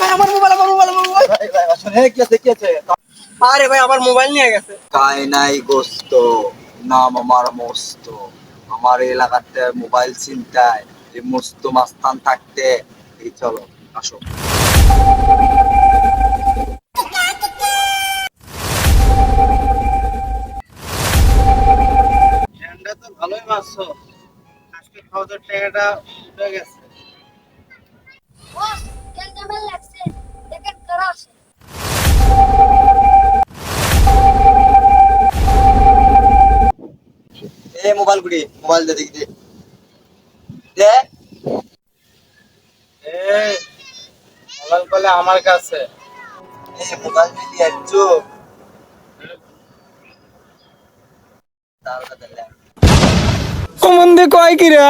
ভাই আমার মোবাইল আমার মোবাইল আমার মোবাইল ভাই ভাই আসলে কি আছে কি আছে আরে ভাই আমার মোবাইল নিয়ে গেছে। কাই নাই গোস্ত নাম আমার মস্ত। আমার এলাকাতে মোবাইল চিন্তায় এই মস্ত মাস্তান থাকতে। এই চলো আসো। ভালোই মারছো। আজকে খাওয়ার টাকাটা উঠে গেছে। এ মোবাইল গুড়ি মোবাইল দে দেখি দে। দে। এই মোবাইল কলে আমার কাছে। এ মোবাইল দিলি একটু তাহলে। কমন দে কয় কিরা?